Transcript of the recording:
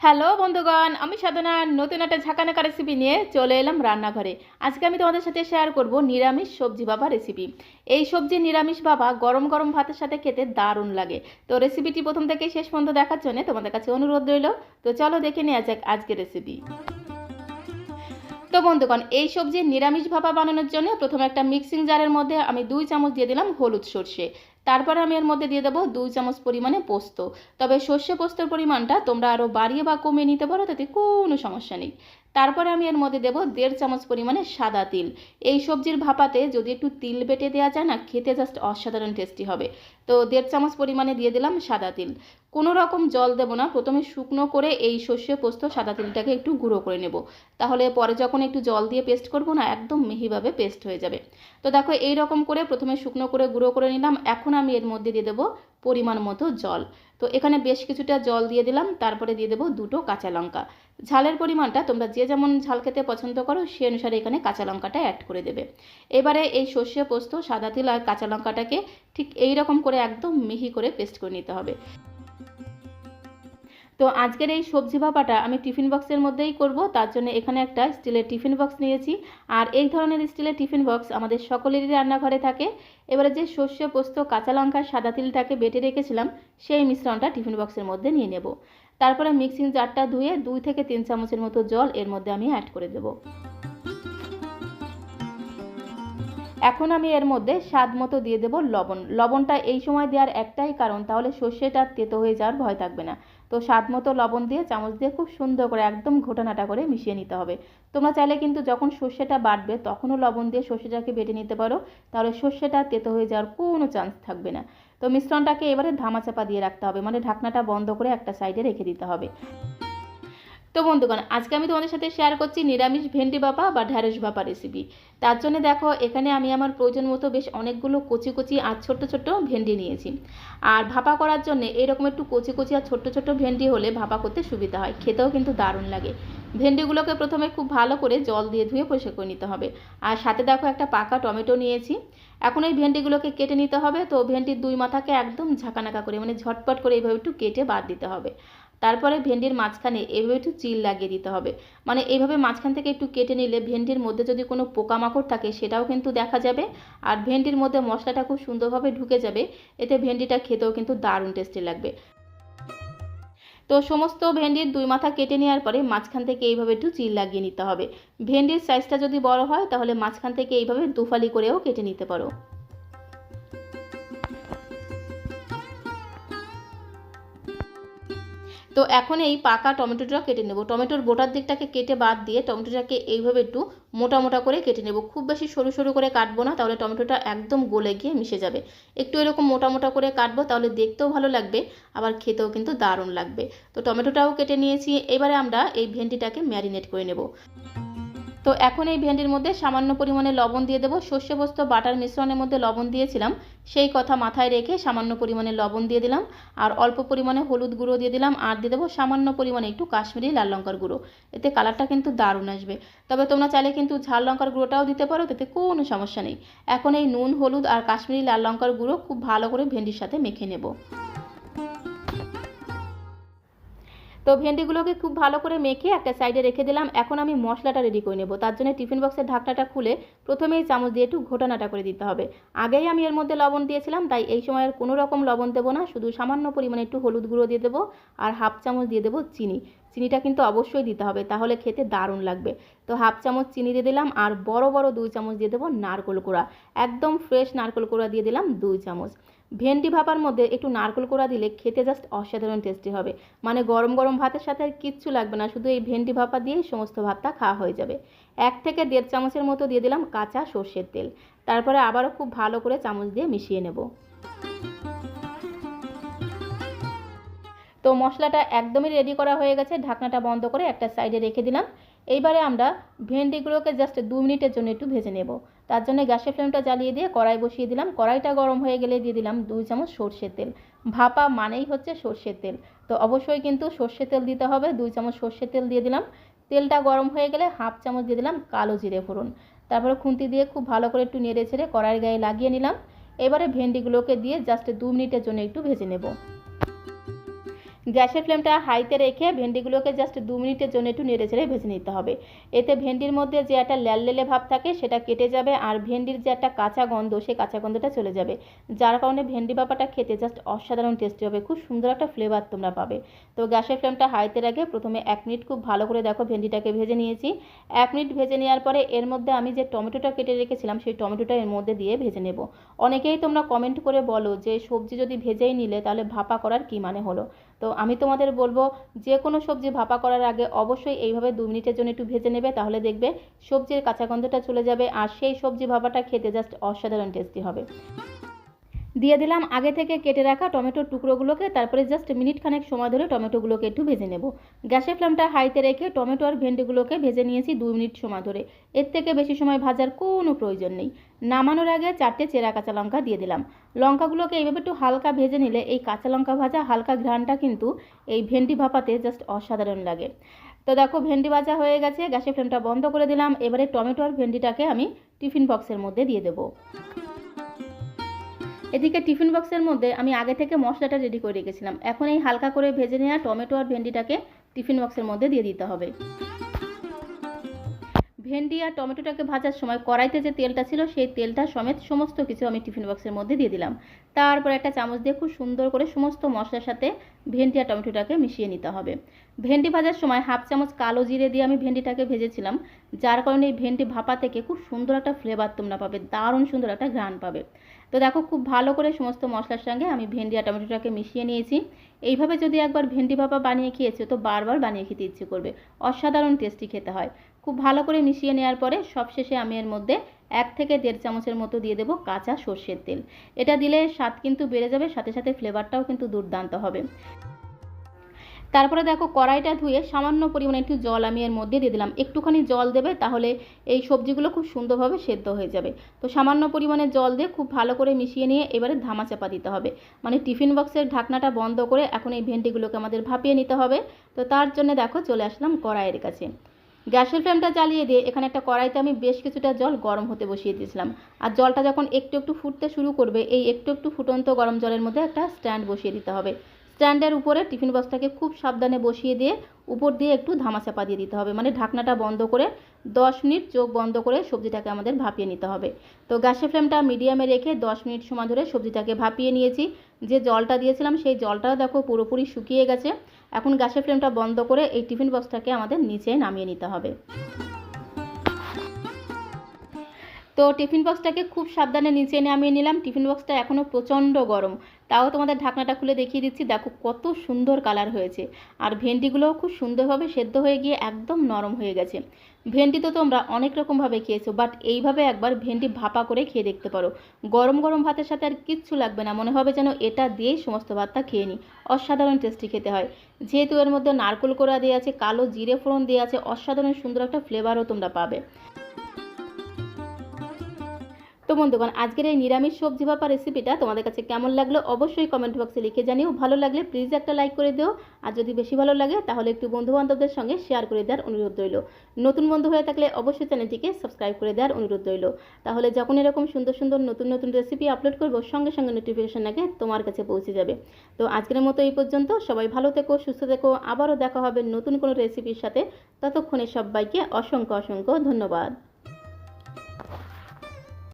Hello বন্ধুগণ, আমি সাধনা। নতুন একটা ঝাঁকানাকা রেসিপি নিয়ে চলে এলাম রান্নাঘরে। আজকে আমি তোমাদের সাথে শেয়ার করব নিরামিষ সবজি বাবা রেসিপি এই সবজি নিরামিষ বাবা গরম গরম ভাতের সাথে খেতে দারুণ লাগে। তো রেসিপিটি প্রথম থেকে শেষ পর্যন্ত দেখার জন্য তোমাদের কাছে অনুরোধ রইল। তো চলো দেখে নেওয়া যাক আজকের রেসিপি তো বন্ধুগণ, এই সবজি নিরামিষ ভাপা বানানোর জন্য প্রথমে একটা মিক্সিং জারের মধ্যে আমি দুই চামচ দিয়ে দিলাম হলুদ সর্ষে। তারপরে আমি এর মধ্যে দিয়ে দেবো দুই চামচ পরিমাণে পোস্ত। তবে সর্ষে পোস্তর পরিমাণটা তোমরা আরও বাড়িয়ে বা কমিয়ে নিতে পারো, তাতে কোনো সমস্যা নেই। তারপরে আমি এর মধ্যে দেবো দেড় চামচ পরিমাণে সাদা তিল। এই সবজির ভাপাতে যদি একটু তিল বেটে দেওয়া যায় না, খেতে জাস্ট অসাধারণ টেস্টি হবে। তো দেড় চামচ পরিমাণে দিয়ে দিলাম সাদা তিল। কোনো রকম জল দেবো না। প্রথমে শুকনো করে এই সর্ষে পোস্ত, সাদা তিলটাকে একটু গুঁড়ো করে নেব। তাহলে পরে যখন একটু জল দিয়ে পেস্ট করব না, একদম মিহিভাবে পেস্ট হয়ে যাবে। তো দেখো, এই রকম করে প্রথমে শুকনো করে গুঁড়ো করে নিলাম। এখন আমি এর মধ্যে দিয়ে দেবো পরিমাণ মতো জল। তো এখানে বেশ কিছুটা জল দিয়ে দিলাম। তারপরে দিয়ে দেবো দুটো কাঁচা লঙ্কা। ঝালের পরিমাণটা তোমরা যে যেমন ঝাল খেতে পছন্দ করো, সে অনুসারে এখানে কাঁচা লঙ্কাটা অ্যাড করে দেবে। এবারে এই সর্ষে পোস্ত, সাদা তিল আর কাঁচা লঙ্কাটাকে ঠিক এই রকম করে একদম মিহি করে পেস্ট করে নিতে হবে। তো আজকের এই সবজি ভাপাটা আমি টিফিন বক্সের মধ্যেই করব, তার জন্য এখানে একটা স্টিলের টিফিন বক্স নিয়েছি। আর এই ধরনের স্টিলের টিফিন বক্স আমাদের সকলেরই রান্নাঘরে থাকে। এবারে যে শস্য, পোস্ত, কাঁচা লঙ্কা, সাদা তিলটাকে বেটে রেখেছিলাম, সেই মিশ্রণটা টিফিন বক্সের মধ্যে নিয়ে নেব। তারপরে মিক্সিং জারটা ধুয়ে দুই থেকে তিন চামচের মতো জল এর মধ্যে আমি অ্যাড করে দেবো। এখন আমি এর মধ্যে স্বাদ মতো দিয়ে দেবো লবণ। লবণটা এই সময় দেওয়ার একটাই কারণ, তাহলে সর্ষেটা তেতো হয়ে যাওয়ার ভয় থাকবে না। তো স্বাদ মতো লবণ দিয়ে, চামচ দিয়ে খুব সুন্দর করে একদম ঘোটানাটা করে মিশিয়ে নিতে হবে। তোমরা চাইলে কিন্তু যখন সর্ষেটা বাটবে, তখনও লবণ দিয়ে সর্ষেটাকে বেটে নিতে পারো। তাহলে সর্ষেটা তেতো হয়ে যাওয়ার কোনো চান্স থাকবে না। তো মিশ্রণটাকে এবারে ধামাচাপা দিয়ে রাখতে হবে মানে ঢাকনাটা বন্ধ করে একটা সাইডে রেখে দিতে হবে। তো বন্ধুগণ, আজকে আমি তোমাদের সাথে শেয়ার করছি নিরামিষ ভেন্ডি বাপা বা ঢ্যাঁড়স বাপা রেসিপি তার জন্য দেখো, এখানে আমি আমার প্রয়োজন মতো বেশ অনেকগুলো কচি কচি আর ছোট্ট ছোট্ট ভেন্ডি নিয়েছি। আর ভাপা করার জন্য এরকম একটু কচি কচি আর ছোট্ট ছোট্ট ভেন্ডি হলে ভাপা করতে সুবিধা হয়। খেতেও কিন্তু দারুণ লাগে। ভেন্ডিগুলোকে প্রথমে খুব ভালো করে জল দিয়ে ধুয়ে পরিষ্কার করে নিতে হবে। আর সাথে দেখো একটা পাকা টমেটো নিয়েছি। এখন এই ভেন্ডিগুলোকে কেটে নিতে হবে। তো ভেন্ডির দুই মাথাকে একদম ঝাঁকানাকা করে মানে ঝটপট করে এইভাবে একটু কেটে বাদ দিতে হবে। তারপরে ভেন্ডির মাঝখানে এভাবে একটু চিল লাগিয়ে দিতে হবে। মানে এইভাবে মাঝখান থেকে একটু কেটে নিলে ভেন্ডির মধ্যে যদি কোনো পোকামাকড় থাকে সেটাও কিন্তু দেখা যাবে। আর ভেন্ডির মধ্যে মশলাটা খুব সুন্দরভাবে ঢুকে যাবে, এতে ভেন্ডিটা খেতেও কিন্তু দারুণ টেস্টি লাগবে। তো সমস্ত ভেন্ডির দুই মাথা কেটে নেওয়ার পরে মাঝখান থেকে এইভাবে একটু চিল লাগিয়ে নিতে হবে। ভেন্ডির সাইজটা যদি বড় হয়, তাহলে মাঝখান থেকে এইভাবে দুফালি করেও কেটে নিতে পারো। তো এখন এই পাকা টমেটোটা কেটে নেব। টমেটোর বোটার দিকটাকে কেটে বাদ দিয়ে টমেটোটাকে এইভাবে একটু মোটা মোটা করে কেটে নেব। খুব বেশি সরু সরু করে কাটবো না, তাহলে টমেটোটা একদম গলে গিয়ে মিশে যাবে। একটু এরকম মোটা মোটা করে কাটবো, তাহলে দেখতেও ভালো লাগবে, আবার খেতেও কিন্তু দারুণ লাগবে। তো টমেটোটাও কেটে নিয়েছি, এবারে আমরা এই ভেন্ডিটাকে ম্যারিনেট করে নেব। তো এখন এই ভেন্ডির মধ্যে সামান্য পরিমাণে লবণ দিয়ে দেবো। শস্য বস্ত বাটার মিশ্রণের মধ্যে লবণ দিয়েছিলাম। সেই কথা মাথায় রেখে সামান্য পরিমাণে লবণ দিয়ে দিলাম। আর অল্প পরিমাণে হলুদ গুঁড়ো দিয়ে দিলাম। আর দিয়ে দেবো সামান্য পরিমাণে একটু কাশ্মীরি লাল লঙ্কার গুঁড়ো। এতে কালারটা কিন্তু দারুণ আসবে। তবে তোমরা চাইলে কিন্তু ঝাল লঙ্কার গুঁড়োটাও দিতে পারো, তাতে কোনো সমস্যা নেই। এখন এই নুন, হলুদ আর কাশ্মীরি লাল লঙ্কার গুঁড়ো খুব ভালো করে ভেন্ডির সাথে মেখে নেব। তো ভেন্ডিগুলোকে খুব ভালো করে মেখে একটা সাইডে রেখে দিলাম। এখন আমি মশলাটা রেডি করে নেব। তার জন্য টিফিন বক্সের ঢাকনাটা খুলে প্রথমেই চামচ দিয়ে একটু ঘোটানাটা করে দিতে হবে। আগেই আমি এর মধ্যে লবণ দিয়েছিলাম, তাই এই সময় আর কোনো রকম লবণ দেবো না। শুধু সামান্য পরিমাণে একটু হলুদ গুঁড়ো দিয়ে দেবো আর হাফ চামচ দিয়ে দেবো চিনি। চিনিটা কিন্তু অবশ্যই দিতে হবে, তাহলে খেতে দারুণ লাগবে। তো হাফ চামচ চিনি দিয়ে দিলাম, আর বড় বড় দুই চামচ দিয়ে দেবো নারকোল কোড়া। একদম ফ্রেশ নারকোল কোড়া দিয়ে দিলাম দুই চামচ। ভেন্ডি ভাপার মধ্যে একটু নারকেল কোড়া দিলে খেতে জাস্ট অসাধারণ টেস্টি হবে। মানে গরম গরম ভাতের সাথে আর কিচ্ছু লাগবে না, শুধু এই ভেন্ডি ভাপা দিয়েই সমস্ত ভাতটা খাওয়া হয়ে যাবে। এক থেকে দেড় চামচের মতো দিয়ে দিলাম কাঁচা সর্ষের তেল। তারপরে আবারও খুব ভালো করে চামচ দিয়ে মিশিয়ে নেব। তো মশলাটা একদমই রেডি করা হয়ে গেছে। ঢাকনাটা বন্ধ করে একটা সাইডে রেখে দিলাম। এইবারে আমরা ভেন্ডিগুলোকে জাস্ট দু মিনিটের জন্য একটু ভেজে নেব। তার জন্য গ্যাসের ফ্লেমটা জ্বালিয়ে দিয়ে কড়াই বসিয়ে দিলাম। কড়াইটা গরম হয়ে গেলে দিয়ে দিলাম দুই চামচ সর্ষের তেল। ভাপা মানেই হচ্ছে সর্ষের তেল। তো অবশ্যই কিন্তু সর্ষের তেল দিতে হবে। দুই চামচ সর্ষের তেল দিয়ে দিলাম। তেলটা গরম হয়ে গেলে হাফ চামচ দিয়ে দিলাম কালো জিরে ফোড়ন। তারপরে খুন্তি দিয়ে খুব ভালো করে একটু নেড়ে ছেড়ে কড়াইয়ের গায়ে লাগিয়ে নিলাম। এবারে ভেন্ডিগুলোকে দিয়ে জাস্ট দু মিনিটের জন্য একটু ভেজে নেব। গ্যাসের ফ্লেমটা হাইতে রেখে ভেন্ডিগুলোকে জাস্ট দু মিনিটের জন্য একটু নেড়ে চেড়ে ভেজে নিতে হবে। এতে ভেন্ডির মধ্যে যে একটা ল্যাললেলে ভাব থাকে, সেটা কেটে যাবে আর ভেন্ডির যে একটা কাঁচা গন্ধ, সেই কাঁচা গন্ধটা চলে যাবে। যার কারণে ভেন্ডি বাপাটা খেতে জাস্ট অসাধারণ টেস্টি হবে, খুব সুন্দর একটা ফ্লেভার তোমরা পাবে। তো গ্যাসের ফ্লেমটা হাইতে রেখে প্রথমে এক মিনিট খুব ভালো করে দেখো ভেন্ডিটাকে ভেজে নিয়েছি। এক মিনিট ভেজে নেওয়ার পরে এর মধ্যে আমি যে টমেটোটা কেটে রেখেছিলাম, সেই টমেটোটা এর মধ্যে দিয়ে ভেজে নেব। অনেকেই তোমরা কমেন্ট করে বলো যে সবজি যদি ভেজেই নিলে তাহলে ভাপা করার কী মানে হলো? তো আমি তোমাদের বলব যে কোনো সবজি ভাপা করার আগে অবশ্যই এইভাবে দু মিনিটের জন্য একটু ভেজে নেবে, তাহলে দেখবে সবজির কাঁচা গন্ধটা চলে যাবে, আর সেই সবজি ভাপাটা খেতে জাস্ট অসাধারণ টেস্টি হবে। দিয়ে দিলাম, আগে থেকে কেটে রাখা টমেটোর টুকরোগুলোকে, তারপরে জাস্ট মিনিট খানেক সময় ধরে টমেটোগুলোকে একটু ভেজে নেব। গ্যাসের ফ্লেমটা হাইতে রেখে টমেটো আর ভেন্ডিগুলোকে ভেজে নিয়েছি দুই মিনিট সময় ধরে। এর থেকে বেশি সময় ভাজার কোনো প্রয়োজন নেই। নামানোর আগে চারটে চেরা কাঁচা লঙ্কা দিয়ে দিলাম। লঙ্কাগুলোকে এইভাবে একটু হালকা ভেজে নিলে এই কাঁচা লঙ্কা ভাজা হালকা ঘ্রাণটা কিন্তু এই ভেন্ডি ভাপাতে জাস্ট অসাধারণ লাগে। তো দেখো, ভেন্ডি ভাজা হয়ে গেছে, গ্যাসের ফ্লেমটা বন্ধ করে দিলাম। এবারে টমেটো আর ভেন্ডিটাকে আমি টিফিন বক্সের মধ্যে দিয়ে দেবো। এদিকে টিফিন বক্সের মধ্যে আমি আগে থেকে মশলাটা রেডি করে রেখেছিলাম। এখন এই হালকা করে ভেজে নেওয়া টমেটো আর ভেন্ডিটাকে টিফিন বক্সের মধ্যে দিয়ে দিতে হবে। ভেন্ডি আর টমেটোটাকে ভাজার সময় কড়াইতে যে তেলটা ছিল, সেই তেলটা সমেত সমস্ত কিছু আমি টিফিন বক্সের মধ্যে দিয়ে দিলাম। তারপর একটা চামচ দিয়ে খুব সুন্দর করে সমস্ত মশলার সাথে ভেন্ডি আর টমেটোটাকে মিশিয়ে নিতে হবে। ভেন্ডি ভাজার সময় হাফ চামচ কালো জিরে দিয়ে আমি ভেন্ডিটাকে ভেজেছিলাম, যার কারণে এই ভেন্ডি ভাপা থেকে খুব সুন্দর একটা ফ্লেভার তোমরা পাবে, দারুণ সুন্দর একটা ঘ্রাণ পাবে। তো দেখো খুব ভালো করে সমস্ত মশলার সঙ্গে আমি ভেন্ডি আর টমেটোটাকে মিশিয়ে নিয়েছি। এইভাবে যদি একবার ভেন্ডি ভাপা বানিয়ে খেয়েছো তো বারবার বানিয়ে খেতে ইচ্ছে করবে। অসাধারণ টেস্টি খেতে হয়। খুব ভালো করে মিশিয়ে নেওয়ার পরে সবশেষে আমি এর মধ্যে এক থেকে দেড় চামচের মতো দিয়ে দেবো কাঁচা সর্ষের তেল। এটা দিলে স্বাদ কিন্তু বেড়ে যাবে, সাথে সাথে ফ্লেভারটাও কিন্তু দুর্দান্ত হবে। তারপরে দেখো কড়াইটা ধুয়ে সামান্য পরিমাণে একটু জল আমি এর মধ্যে দিয়ে দিলাম। একটুখানি জল দেবে তাহলে এই সবজিগুলো খুব সুন্দরভাবে সেদ্ধ হয়ে যাবে। তো সামান্য পরিমাণে জল দিয়ে খুব ভালো করে মিশিয়ে নিয়ে এবারে ধামা চাপা দিতে হবে। মানে টিফিন বক্সের ঢাকনাটা বন্ধ করে এখন এই ভেন্ডিগুলোকে আমাদের ভাপিয়ে নিতে হবে। তো তার জন্য দেখো চলে আসলাম কড়াইয়ের কাছে। গ্যাসের ফ্লেমটা জ্বালিয়ে দিয়ে এখানে একটা কড়াইতে আমি বেশ কিছুটা জল গরম হতে বসিয়ে দিয়েছিলাম। আর জলটা যখন একটু একটু ফুটতে শুরু করবে, এই একটু একটু ফুটন্ত গরম জলের মধ্যে একটা স্ট্যান্ড বসিয়ে দিতে হবে। স্ট্যান্ডের উপরে টিফিন বক্সটাকে খুব সাবধানে বসিয়ে দিয়ে উপর দিয়ে একটু ধামাচাপা দিয়ে দিতে হবে। মানে ঢাকনাটা বন্ধ করে দশ মিনিট চোখ বন্ধ করে সবজিটাকে আমাদের ভাপিয়ে নিতে হবে। তো গ্যাসের ফ্লেমটা মিডিয়ামে রেখে দশ মিনিট সময় ধরে সবজিটাকে ভাপিয়ে নিয়েছি। যে জলটা দিয়েছিলাম সেই জলটাও দেখো পুরোপুরি শুকিয়ে গেছে। এখন গ্যাসের ফ্লেমটা বন্ধ করে এই টিফিন বক্সটাকে আমাদের নিচে নামিয়ে নিতে হবে। তো টিফিন বক্সটাকে খুব সাবধানে নিচে নামিয়ে নিলাম। টিফিন বক্সটা এখনও প্রচণ্ড গরম। তাও তোমাদের ঢাকনাটা খুলে দেখিয়ে দিচ্ছি। দেখো কত সুন্দর কালার হয়েছে। আর ভেন্ডিগুলোও খুব সুন্দরভাবে সেদ্ধ হয়ে গিয়ে একদম নরম হয়ে গেছে। ভেন্ডি তো তোমরা অনেক রকমভাবে খেয়েছো বাট এইভাবে একবার ভেন্ডি ভাপা করে খেয়ে দেখতে পারো। গরম গরম ভাতের সাথে আর কিচ্ছু লাগবে না, মনে হবে যেন এটা দিয়েই সমস্ত ভাতটা খেয়ে নিই। অসাধারণ টেস্টি খেতে হয়। যেহেতু এর মধ্যে নারকোল কোড়া দিয়ে আছে, কালো জিরে ফোড়ন দিয়ে আছে, অসাধারণ সুন্দর একটা ফ্লেভারও তোমরা পাবে। তো বন্ধুগণ, আজকের এই নিরামিষ সবজি ভাপা রেসিপিটা তোমাদের কাছে কেমন লাগল অবশ্যই কমেন্ট বক্সে লিখে জানিও। ভালো লাগলে প্লিজ একটা লাইক করে দিও। আর যদি বেশি ভালো লাগে, তাহলে একটু বন্ধু বান্ধবদের সঙ্গে শেয়ার করে দেওয়ার অনুরোধ রইল। নতুন বন্ধু হয়ে থাকলে অবশ্যই চ্যানেলটিকে সাবস্ক্রাইব করে দেওয়ার অনুরোধ রইল। তাহলে যখন এরকম সুন্দর সুন্দর নতুন নতুন রেসিপি আপলোড করব, সঙ্গে সঙ্গে নোটিফিকেশন আগে তোমার কাছে পৌঁছে যাবে। তো আজকের মতো এই পর্যন্ত। সবাই ভালো থেকো, সুস্থ থেকো। আবারও দেখা হবে নতুন কোনো রেসিপির সাথে। ততক্ষণে সবাইকে অসংখ্য অসংখ্য ধন্যবাদ।